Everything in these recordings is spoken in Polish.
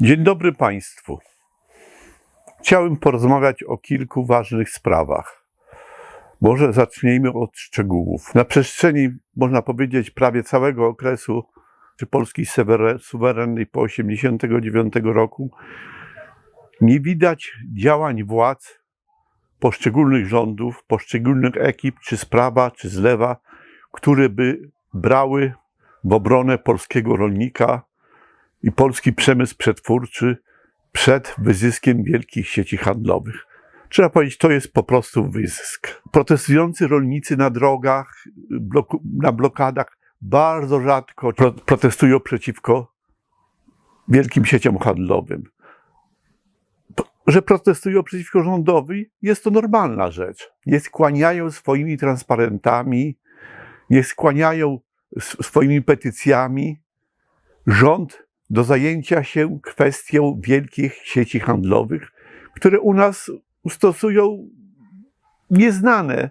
Dzień dobry Państwu. Chciałem porozmawiać o kilku ważnych sprawach. Może zacznijmy od szczegółów. Na przestrzeni, można powiedzieć, prawie całego okresu czy Polski suwerennej po 1989 roku nie widać działań władz poszczególnych rządów, poszczególnych ekip, czy z prawa, czy z lewa, które by brały w obronę polskiego rolnika i polski przemysł przetwórczy przed wyzyskiem wielkich sieci handlowych. Trzeba powiedzieć, to jest po prostu wyzysk. Protestujący rolnicy na drogach, bloku, na blokadach bardzo rzadko pro, protestują przeciwko wielkim sieciom handlowym. Że protestują przeciwko rządowi, jest to normalna rzecz. Nie skłaniają swoimi transparentami, nie skłaniają swoimi petycjami rząd do zajęcia się kwestią wielkich sieci handlowych, które u nas stosują nieznane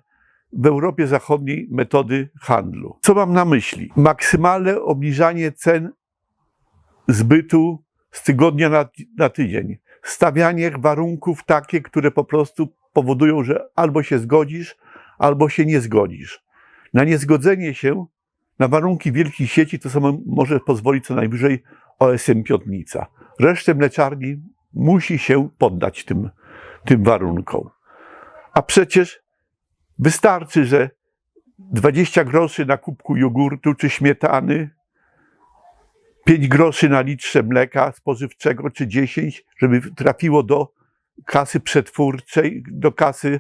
w Europie Zachodniej metody handlu. Co mam na myśli? Maksymalne obniżanie cen zbytu z tygodnia na, na tydzień. Stawianie warunków takie, które po prostu powodują, że albo się zgodzisz, albo się nie zgodzisz. Na niezgodzenie się na warunki wielkich sieci to samo może pozwolić co najwyżej OSM Piotnica. Resztę mleczarni musi się poddać tym, tym warunkom. A przecież wystarczy, że 20 groszy na kubku jogurtu czy śmietany, 5 groszy na litrze mleka spożywczego czy 10, żeby trafiło do kasy przetwórczej, do kasy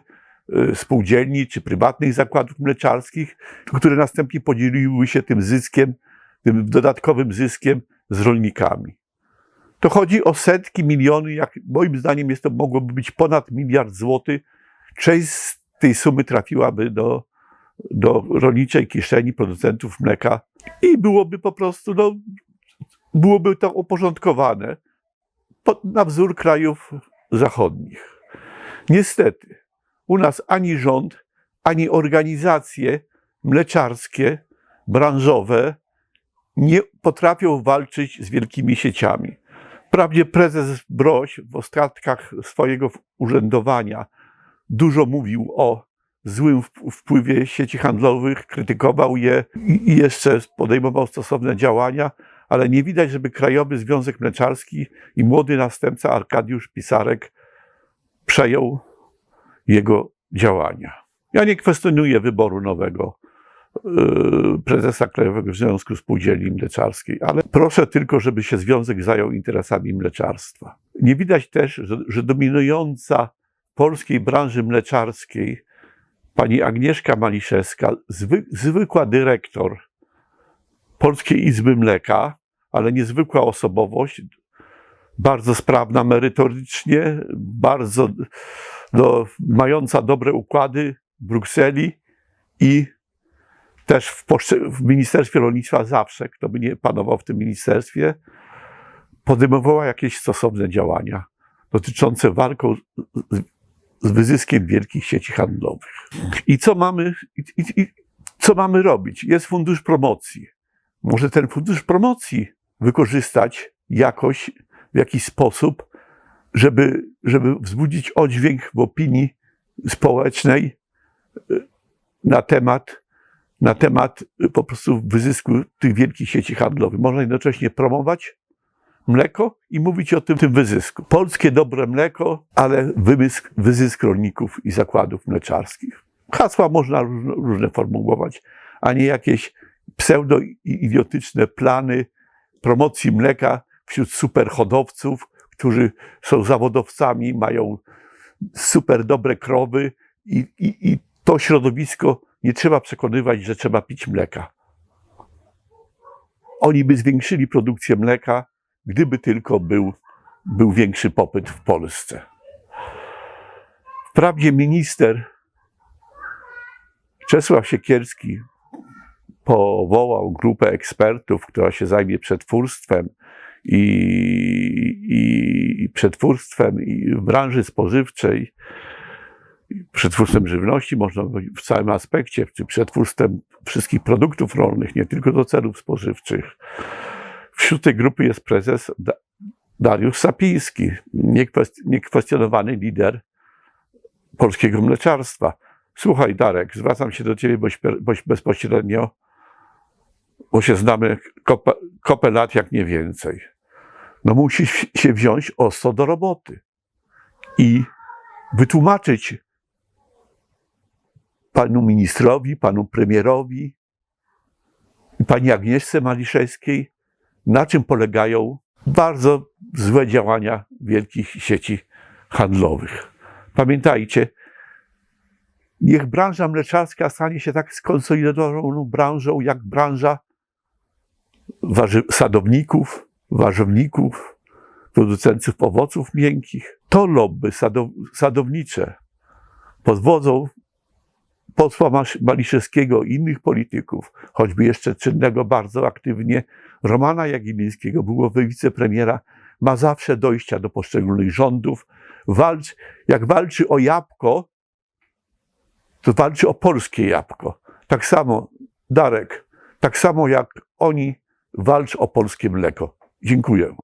y, spółdzielni czy prywatnych zakładów mleczarskich, które następnie podzieliły się tym zyskiem, dodatkowym zyskiem z rolnikami. To chodzi o setki miliony, jak moim zdaniem jest to mogłoby być ponad miliard złotych. Część z tej sumy trafiłaby do, do rolniczej kieszeni producentów mleka i byłoby po prostu, no, byłoby to uporządkowane po- na wzór krajów zachodnich. Niestety, u nas ani rząd, ani organizacje mleczarskie, branżowe nie potrafią walczyć z wielkimi sieciami. Wprawdzie prezes Broś w ostatkach swojego urzędowania dużo mówił o złym wp- wpływie sieci handlowych, krytykował je i jeszcze podejmował stosowne działania, ale nie widać, żeby Krajowy Związek Mleczarski i młody następca Arkadiusz Pisarek przejął jego działania. Ja nie kwestionuję wyboru nowego prezesa Krajowego Związku Spółdzielni Mleczarskiej, ale proszę tylko, żeby się związek zajął interesami mleczarstwa. Nie widać też, że, że dominująca polskiej branży mleczarskiej pani Agnieszka Maliszewska, zwy, zwykła dyrektor Polskiej Izby Mleka, ale niezwykła osobowość, bardzo sprawna merytorycznie, bardzo no, mająca dobre układy w Brukseli i też w, w Ministerstwie Rolnictwa zawsze, kto by nie panował w tym ministerstwie, podejmowała jakieś stosowne działania dotyczące walką z, wyzyskiem wielkich sieci handlowych. I co mamy, i, i, co mamy robić? Jest fundusz promocji. Może ten fundusz promocji wykorzystać jakoś, w jakiś sposób, żeby, żeby wzbudzić oddźwięk w opinii społecznej y, na temat, na temat y, po prostu wyzysku tych wielkich sieci handlowych. Można jednocześnie promować mleko i mówić o tym, tym wyzysku. Polskie dobre mleko, ale wyzysk, wyzysk rolników i zakładów mleczarskich. Hasła można różne, różne formułować, a nie jakieś pseudo-idiotyczne plany promocji mleka wśród superhodowców, którzy są zawodowcami, mają super dobre krowy i, i, i to środowisko nie trzeba przekonywać, że trzeba pić mleka. Oni by zwiększyli produkcję mleka, gdyby tylko był, był większy popyt w Polsce. Wprawdzie minister Czesław Siekierski powołał grupę ekspertów, która się zajmie przetwórstwem i, i, i przetwórstwem i w branży spożywczej, przetwórstwem żywności, można w całym aspekcie, czy przetwórstwem wszystkich produktów rolnych, nie tylko do celów spożywczych. Wśród tej grupy jest prezes Da- Dariusz Sapiński, niekwest- niekwestionowany lider polskiego mleczarstwa. Słuchaj, Darek, zwracam się do ciebie bezpośrednio, bo się znamy kopę, kopę lat, jak nie więcej. No musisz się wziąć ostro do roboty i wytłumaczyć panu ministrowi, panu premierowi i pani Agnieszce Maliszewskiej, na czym polegają bardzo złe działania wielkich sieci handlowych. Pamiętajcie, niech branża mleczarska stanie się tak skonsolidowaną branżą, jak branża warzy- sadowników, warzywników, producentów owoców miękkich. To lobby sadow- sadownicze pod wodzą posła Maliszewskiego i innych polityków, choćby jeszcze czynnego bardzo aktywnie Romana Jagiellińskiego, byłoby wicepremiera, ma zawsze dojścia do poszczególnych rządów. Walcz, jak walczy o jabłko, to walczy o polskie jabłko. Tak samo, Darek, tak samo jak oni walcz o polskie mleko. Dziękuję.